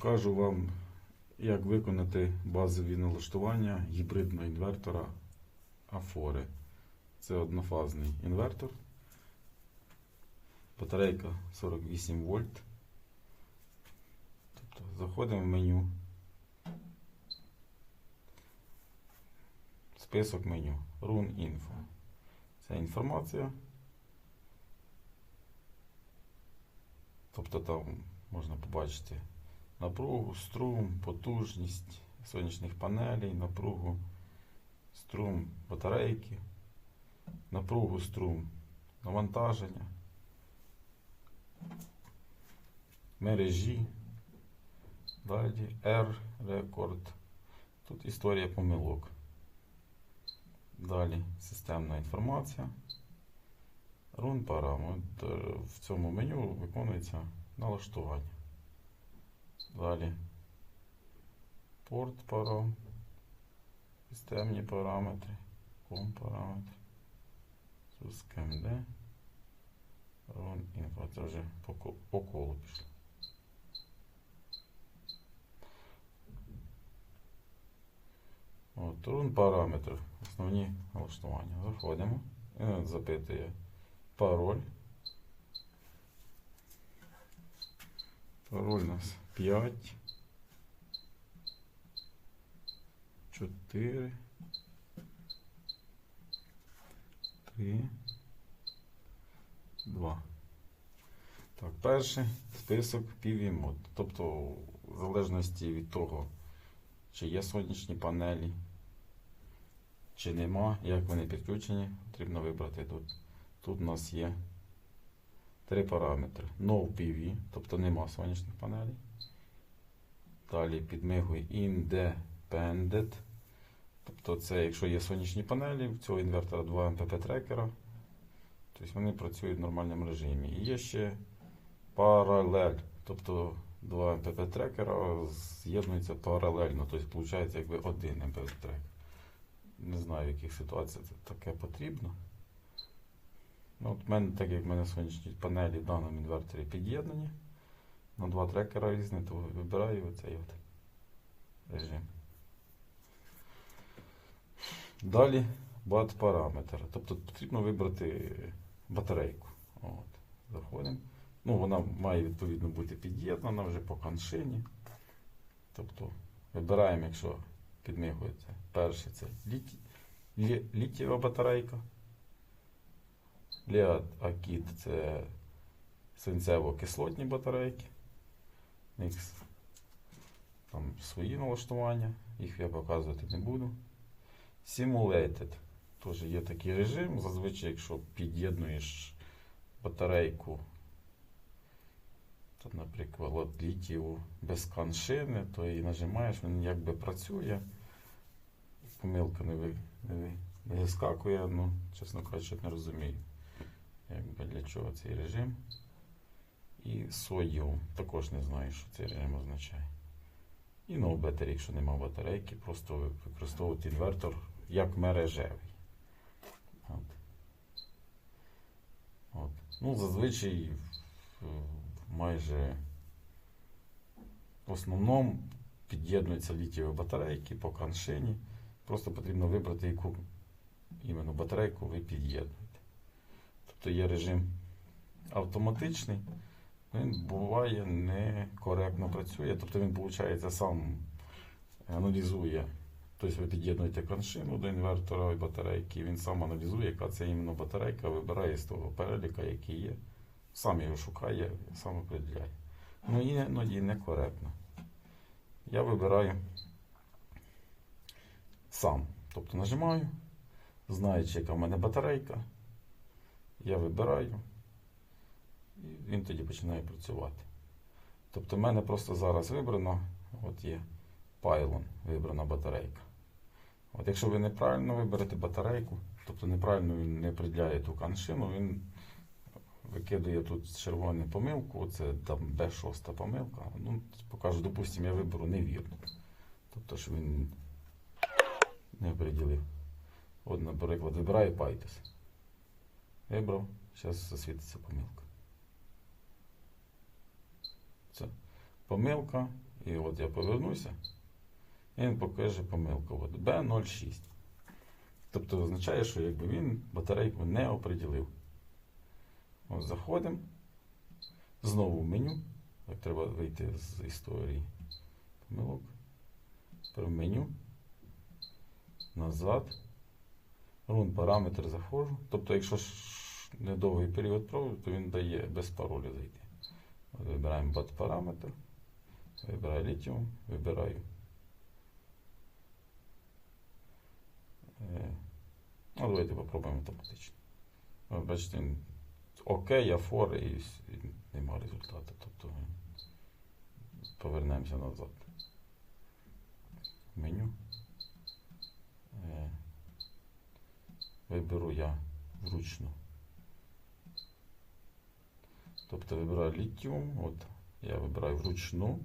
Покажу вам, як виконати базові налаштування гібридного інвертора Афори. Це однофазний інвертор. Батарейка 48 вольт. Тобто заходимо в меню. Список меню. Run Info. Це інформація. Тобто там можна побачити напругу, струм, потужність сонячних панелей, напругу, струм батарейки, напругу, струм, навантаження, мережі, далі R рекорд. Тут історія помилок. Далі системна інформація. Run параметр. В цьому меню виконується налаштування. Далі порт парам, системні параметри, ком параметри, SUSCMD, run info. Це вже по, по колу пішло. От, run параметр, основні налаштування. Заходимо. Він запитує пароль. Пароль у нас 5. 4. 3. 2. Так, перший список PV-мод. Тобто, в залежності від того, чи є сонячні панелі, чи нема, як вони підключені, потрібно вибрати тут. Тут у нас є три параметри. No PV, тобто нема сонячних панелей. Далі підмигує Independent. Тобто це, якщо є сонячні панелі, в цього інвертора 2 МПП трекера, тобто вони працюють в нормальному режимі. І є ще паралель, тобто два МПП трекера з'єднуються паралельно, тобто виходить якби один МПП трекер. Не знаю, в яких ситуаціях це таке потрібно. Ну, от в мене, так як в мене сонячні панелі в даному інверторі під'єднані на два трекера різні, то вибираю оцей от режим. Далі бат параметр. Тобто потрібно вибрати батарейку. От. Заходимо. Ну, вона має відповідно бути під'єднана вже по каншині. Тобто вибираємо, якщо підмигується. Перше це літі, лі, літієва батарейка. Ліад Акід це свинцево-кислотні батарейки. Там свої налаштування, їх я показувати не буду. Simulated. Теж є такий режим. Зазвичай, якщо під'єднуєш батарейку, то, наприклад, от літію без каншини, то і нажимаєш, він якби працює. Помилка не, ви- не вискакує, ну, чесно кажучи, не розумію, якби для чого цей режим. І сою. Також не знаю, що цей режим означає. І no якщо нема батарейки, просто використовувати інвертор як мережевий. От. От. Ну, зазвичай майже в основному під'єднуються літієві батарейки по каншині. Просто потрібно вибрати, яку іменно батарейку ви під'єднуєте. Тобто є режим автоматичний, він буває некоректно працює, тобто він, виходить, сам аналізує. Тобто ви під'єднуєте каншину до інвертора і батарейки, він сам аналізує, яка це іменно батарейка, вибирає з того переліка, який є. Сам його шукає, сам определяє. Ну і іноді некоректно. Я вибираю сам. Тобто нажимаю, знаючи, яка в мене батарейка, я вибираю, він тоді починає працювати. Тобто в мене просто зараз вибрано, от є пайлон, вибрана батарейка. От якщо ви неправильно виберете батарейку, тобто неправильно він не приділяє ту каншину, він викидує тут червону помилку, це там B6 помилка. Ну, покажу, допустимо, я виберу невірно. Тобто, що він не приділив. От, наприклад, вибираю Python. Вибрав, зараз засвітиться помилка. Це помилка і от я повернуся, і він покаже помилку. От B06. Тобто означає, що якби він батарейку не оприділив. От заходимо. Знову в меню. Так, треба вийти з історії помилок. Тепер в меню. Назад. Рун параметр заходжу. Тобто, якщо недовгий період проводу, то він дає без пароля зайти. От Вибираємо бат параметр. Вибираю літіум, вибираю. Е, Ну, давайте попробуємо автоматично. Ви бачите, він окей, а фор і, нема результату. Тобто повернемося назад. Меню. Е, Виберу я вручну. Тобто вибираю літіум, от я вибираю вручну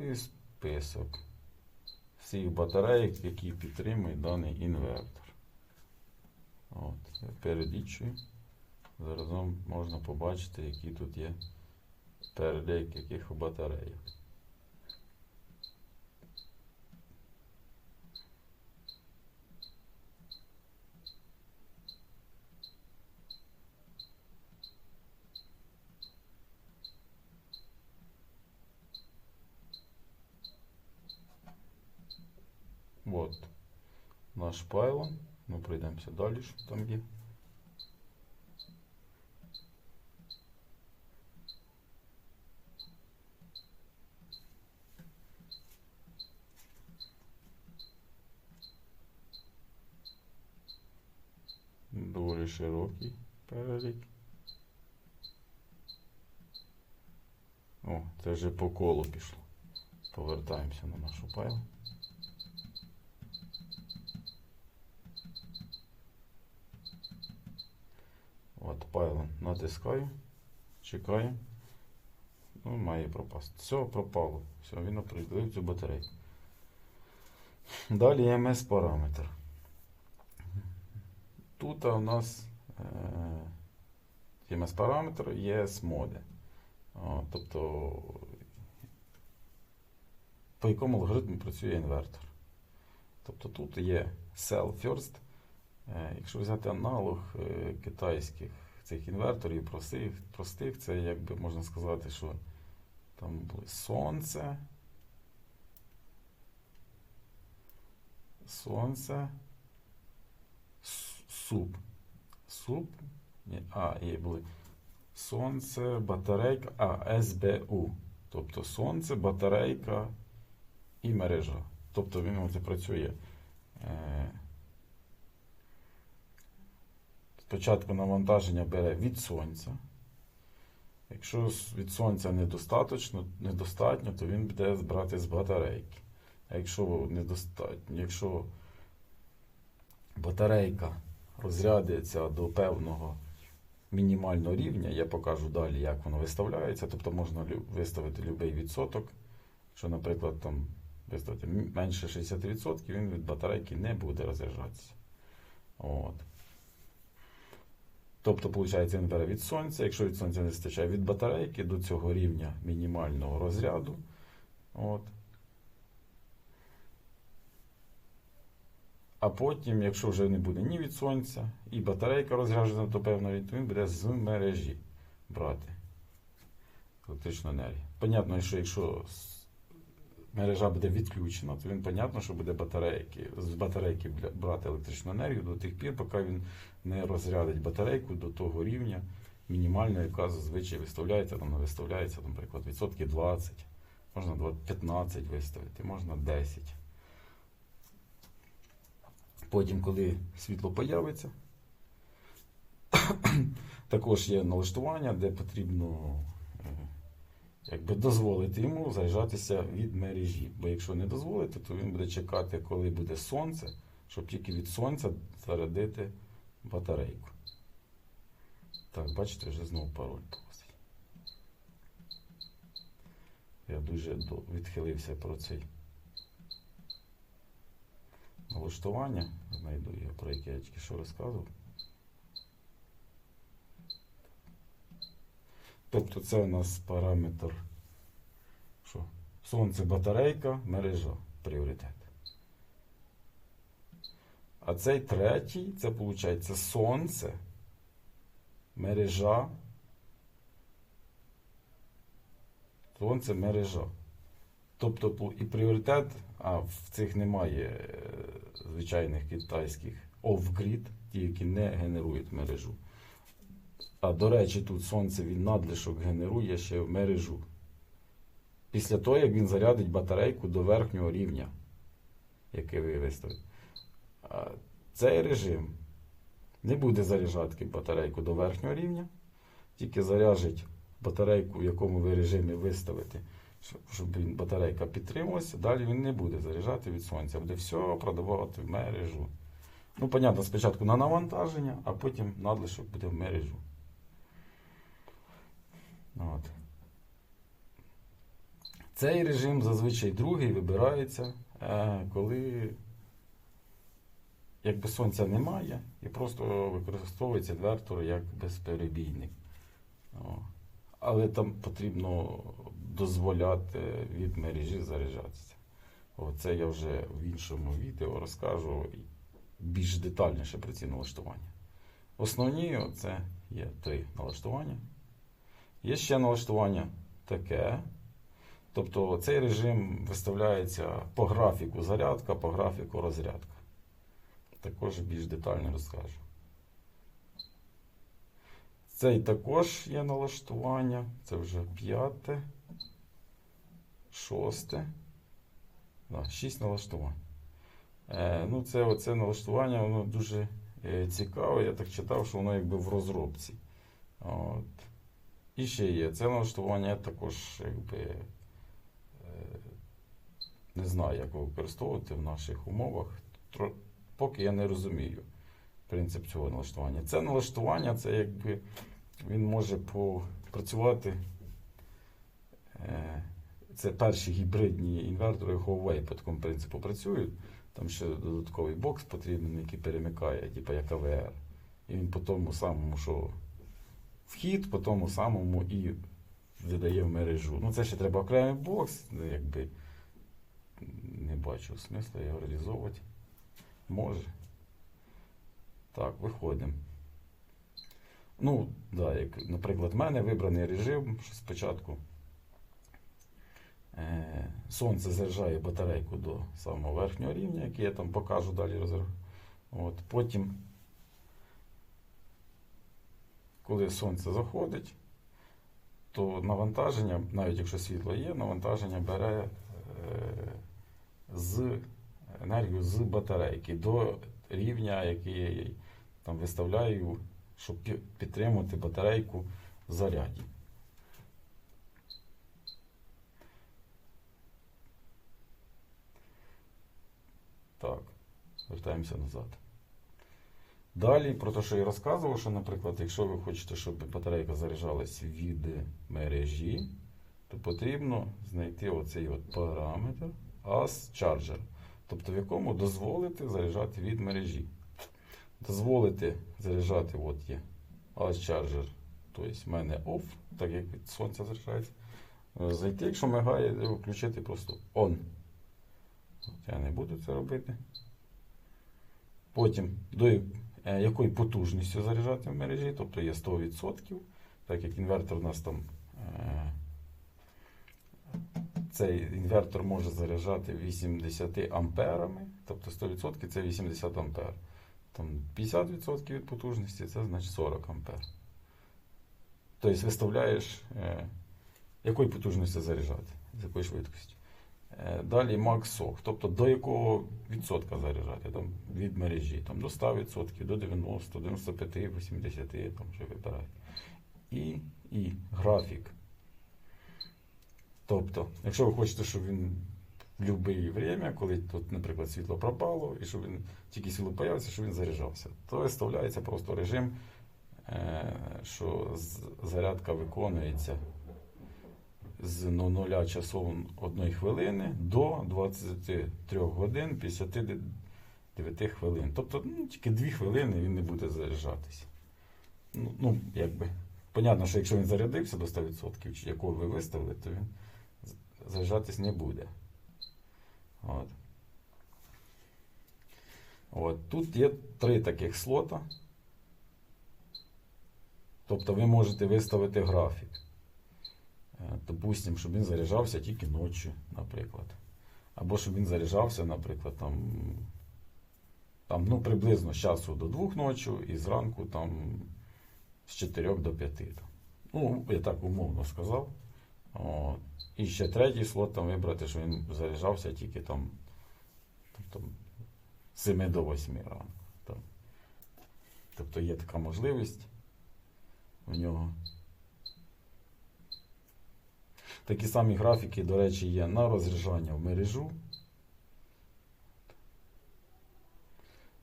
і список всіх батарейок, які підтримують даний інвертор. От, я перелічую. Заразом можна побачити, які тут є перелік яких батарейок. Вот наш пайлон. Ми пройдемося далі, там є. Доволі широкий перелік. О, це вже по колу пішло. Повертаємося на нашу пайлу. От пайлон натискаю, чекаю. Ну, має пропасти. Все, пропало. Все, він определив цю батарею. Далі МС параметр. Тут у нас е, МС параметр є моди. Тобто, по якому алгоритму працює інвертор. Тобто тут є Cell First. Е, Якщо взяти аналог е, китайських цих інверторів простих, простих, це якби можна сказати, що там було сонце. Сонце. Суп. Суп. А, і були. Сонце, батарейка, а, СБУ. Тобто сонце, батарейка і мережа. Тобто він оце працює. Е, Спочатку навантаження бере від сонця. Якщо від сонця недостатньо, недостатньо, то він буде брати з батарейки. А якщо недостатньо, якщо батарейка розрядиться до певного мінімального рівня, я покажу далі, як воно виставляється. Тобто можна виставити будь-який відсоток. Якщо, наприклад, там виставити менше 60%, він від батарейки не буде розряджатися. От. Тобто, виходить, він бере від сонця. Якщо від сонця не вистачає від батарейки до цього рівня мінімального розряду. От. А потім, якщо вже не буде ні від сонця, і батарейка розряджена то він буде з мережі брати електричну енергію. Понятно, що якщо мережа буде відключена, то він, понятно, що буде батарейки, з батарейки брати електричну енергію до тих пір, поки він не розрядить батарейку до того рівня мінімального, яка зазвичай виставляється, там не виставляється, наприклад, відсотки 20, можна 20 15 виставити, можна 10. Потім, коли світло появиться, також є налаштування, де потрібно якби дозволити йому заряджатися від мережі. Бо якщо не дозволити, то він буде чекати, коли буде сонце, щоб тільки від сонця зарядити батарейку. Так, бачите, вже знову пароль просить. Я дуже відхилився про цей налаштування. Знайду його, про яке я тільки що розказував. Тобто це у нас параметр що? Сонце, батарейка, мережа. Пріоритет. А цей третій, це виходить сонце, мережа. Сонце мережа. Тобто і пріоритет, а в цих немає е, звичайних китайських off-grid, ті, які не генерують мережу. А до речі, тут сонце він надлишок генерує ще в мережу. Після того, як він зарядить батарейку до верхнього рівня, який ви виставите. Цей режим не буде заряджати батарейку до верхнього рівня, тільки заряжить батарейку, в якому ви режимі виставите, щоб- він, батарейка підтримувалася. Далі він не буде заряджати від сонця, буде все продавати в мережу. Ну, понятно, спочатку на навантаження, а потім надлишок буде в мережу. От. Цей режим зазвичай другий вибирається, е, коли якби сонця немає і просто використовується інвертор як безперебійник. Але там потрібно дозволяти від мережі заряджатися. О, Це я вже в іншому відео розкажу більш детальніше про ці налаштування. Основні це є три налаштування. Є ще налаштування таке. Тобто цей режим виставляється по графіку зарядка, по графіку розрядка. Також більш детально розкажу. Цей також є налаштування. Це вже п'яте, шосте. Шість налаштувань. Е, ну, це оце налаштування, воно дуже е, цікаве. Я так читав, що воно якби в розробці. От. І ще є. Це налаштування також якби, е, не знаю, як його використовувати в наших умовах. Поки я не розумію принцип цього налаштування. Це налаштування, це якби він може попрацювати. е, Це перші гібридні інвертори Huawei по такому принципу працюють. Там ще додатковий бокс потрібен, який перемикає, типу як АВР. І він по тому самому, що вхід, по тому самому і видає в мережу. Ну, це ще треба окремий бокс, якби не бачу смисла його реалізовувати. Може. Так, виходимо. Ну, да, як, наприклад, в мене вибраний режим, що спочатку е, сонце заряджає батарейку до самого верхнього рівня, який я там покажу далі. От, потім, коли сонце заходить, то навантаження, навіть якщо світло є, навантаження бере е, з енергію з батарейки до рівня, який я там виставляю, щоб підтримувати батарейку в заряді. Так, вертаємося назад. Далі, про те, що я розказував, що, наприклад, якщо ви хочете, щоб батарейка заряджалась від мережі, то потрібно знайти оцей от параметр AS Charger, тобто в якому дозволити заряджати від мережі. Дозволити заряджати, от є AS Charger, тобто в мене off, так як від сонця заряджається. Зайти, якщо мигає, включити просто on. От Я не буду це робити. Потім до е, потужністю заряджати в мережі, тобто є 100%, так як інвертор у нас там. е, Цей інвертор може заряджати 80 амперами, тобто 100% це 80 ампер. Там 50% від потужності це значить 40 ампер. Тобто виставляєш, е, якої потужності заряджати, з якою швидкістю. Е, Далі MaxSoc, тобто до якого відсотка заряджати там, від мережі, там, до 100%, до 90, 95, 80, там вже вибирайте. І, і графік. Тобто, якщо ви хочете, щоб він в будь-яке время, коли тут, наприклад, світло пропало, і щоб він тільки світло появиться, щоб він заряджався, то виставляється просто режим, е, що зарядка виконується з 0 часов 1 хвилини до 23 годин 59 хвилин. Тобто ну, тільки 2 хвилини він не буде заряджатися. Ну, ну, якби. Понятно, що якщо він зарядився до 100%, чи якого ви виставили, то він заряджатись не буде. От. От. Тут є три таких слота. Тобто ви можете виставити графік. Допустимо, щоб він заряджався тільки ночі, наприклад. Або щоб він заряджався, наприклад, там, там ну, приблизно з часу до 2 ночі і зранку там, з 4 до 5. Там. Ну, я так умовно сказав. От. І ще третій слот там вибрати, що він заряджався тільки там, тобто, з 7 до 8 ранку. Там. Тобто є така можливість у нього. Такі самі графіки, до речі, є на розряджання в мережу.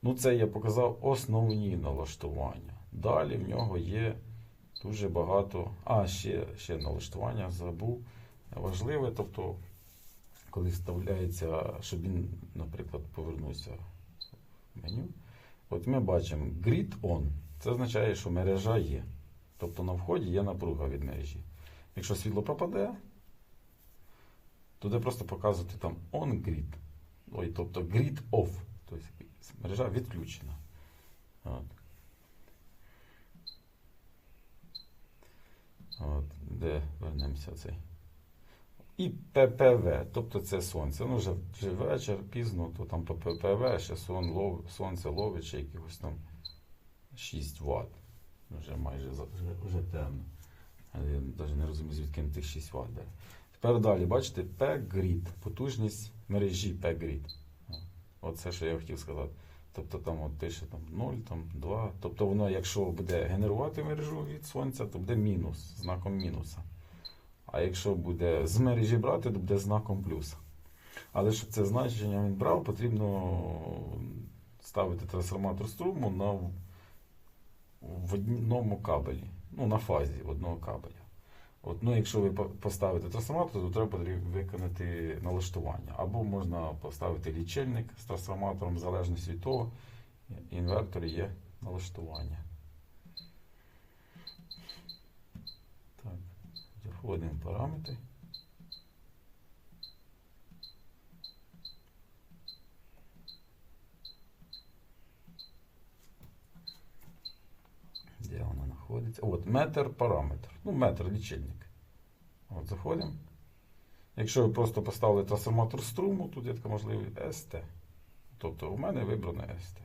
Ну, це я показав основні налаштування. Далі в нього є дуже багато. А, ще, ще налаштування забув. Важливе, тобто, коли вставляється, щоб він, наприклад, повернувся в меню. От ми бачимо Grid On. Це означає, що мережа є. Тобто на вході є напруга від мережі. Якщо світло пропаде, туди просто показувати там on grid. Ой, тобто grid off. Тобто мережа відключена. От. От, де вернемося цей. І ППВ, тобто це сонце. Ну, вже, вже вечір, пізно, то там ППВ ще сон, лов, сонце ловить ще якихось там 6 Вт. Вже майже вже, вже темно. Але я навіть не розумію, звідки тих 6 Вт бере. Тепер далі, бачите, P-Grid, потужність мережі P-Grid. Оце, що я хотів сказати. Тобто там от пише там 0, там 2. Тобто воно, якщо буде генерувати мережу від сонця, то буде мінус, знаком мінуса. А якщо буде з мережі брати, то буде знаком плюса. Але щоб це значення він брав, потрібно ставити трансформатор струму на в- одному кабелі. Ну, на фазі одного кабеля. От, ну, якщо ви поставите трансформатор, то треба виконати налаштування. Або можна поставити лічильник з трансформатором, в залежності від того, інвертор є налаштування. Так, заходимо в параметри. Де вона знаходиться? От, метр параметр. Ну, метр лічильник. От, заходимо. Якщо ви просто поставили трансформатор струму, тут є така можливість ST. Тобто у мене вибрано ST.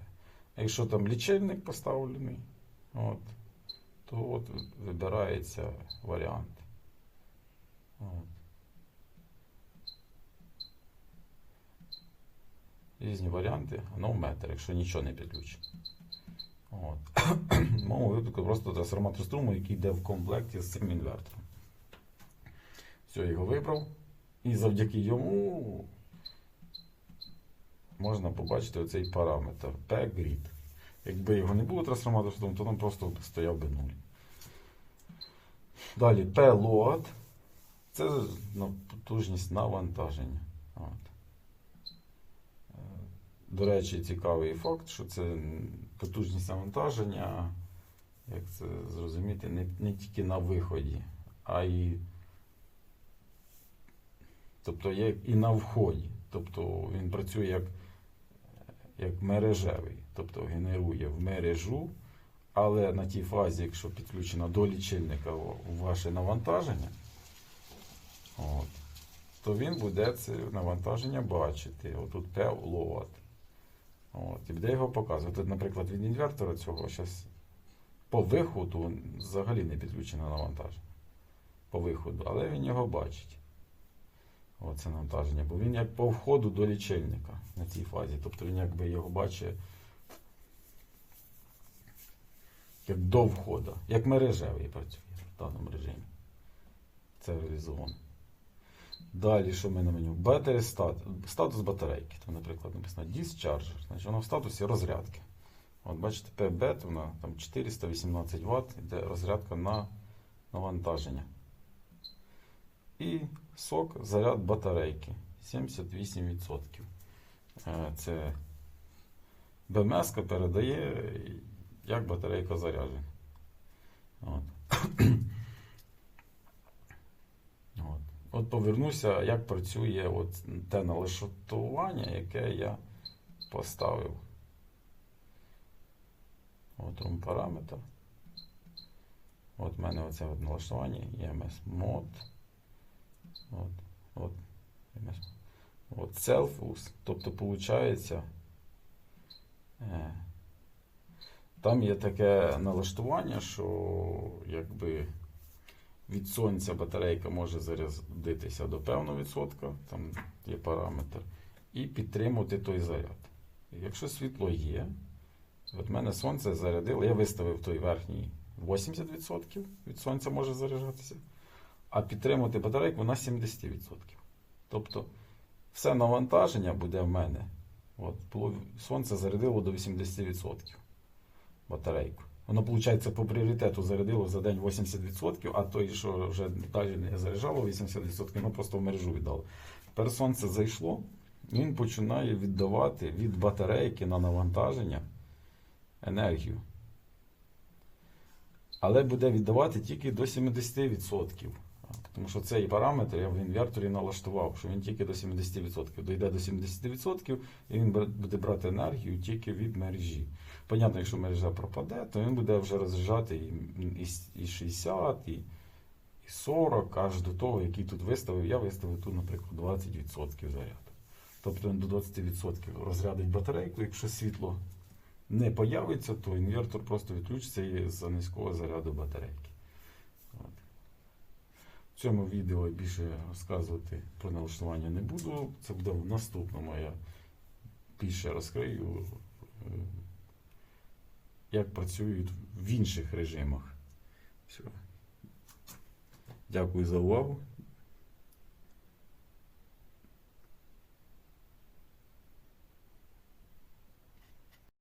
Якщо там лічильник поставлений, от, то от вибирається варіант. От. Різні варіанти, ну метр, якщо нічого не підключено. От. В моєму випадку просто трансформатор струму, який йде в комплекті з цим інвертором. Все, його вибрав. І завдяки йому можна побачити оцей параметр P-grid. Якби його не було трансформатор струму, то там просто стояв би 0. Далі P-load. Це потужність навантаження. От. До речі, цікавий факт, що це потужність навантаження, як це зрозуміти, не, не тільки на виході, а й тобто є і на вході. Тобто він працює як, як мережевий, тобто генерує в мережу, але на тій фазі, якщо підключено до лічильника ваше навантаження, от, то він буде це навантаження бачити. Отут P load. От, і буде його показувати. Наприклад, від інвертора цього зараз по виходу взагалі не підключено навантаження. По виходу, але він його бачить. Оце навантаження. Бо він як по входу до лічильника на цій фазі. Тобто він якби його бачить як до входу, як мережевий працює в даному режимі. Це реалізовано. Далі, що ми на меню? Battery стат, статус батарейки. Там, наприклад, написано Discharger. Значить, вона в статусі розрядки. От бачите, PBET, вона там 418 Вт, йде розрядка на навантаження. І сок заряд батарейки 78%. Е, Це БМС передає, як батарейка заряджена. От. От. Повернуся, як працює от те налаштування, яке я поставив. От room параметр. От в мене оце от налаштування EMS мод. От, от, EMS. От self-use. Тобто, виходить, е, там є таке налаштування, що якби від сонця батарейка може зарядитися до певного відсотка, там є параметр, і підтримувати той заряд. Якщо світло є, от мене сонце зарядило, я виставив той верхній 80% від сонця може заряджатися, а підтримувати батарейку на 70%. Тобто все навантаження буде в мене. От, сонце зарядило до 80% батарейку. Воно, виходить, по пріоритету зарядило за день 80%, а той, що вже далі не заряджало 80%, воно просто в мережу віддало. Тепер сонце зайшло, він починає віддавати від батарейки на навантаження енергію. Але буде віддавати тільки до 70%. Тому що цей параметр я в інверторі налаштував, що він тільки до 70%. Дойде до 70% і він буде брати енергію тільки від мережі. Понятно, якщо мережа пропаде, то він буде вже розряджати і, і, і 60, і, і 40, аж до того, який тут виставив. Я виставив тут, наприклад, 20% заряду. Тобто він до 20% розрядить батарейку, якщо світло не появиться, то інвертор просто відключиться і за низького заряду батарейки. В цьому відео більше розказувати про налаштування не буду. Це буде в наступному. Я більше розкрию, е, як працюють в інших режимах. Все. Дякую за увагу.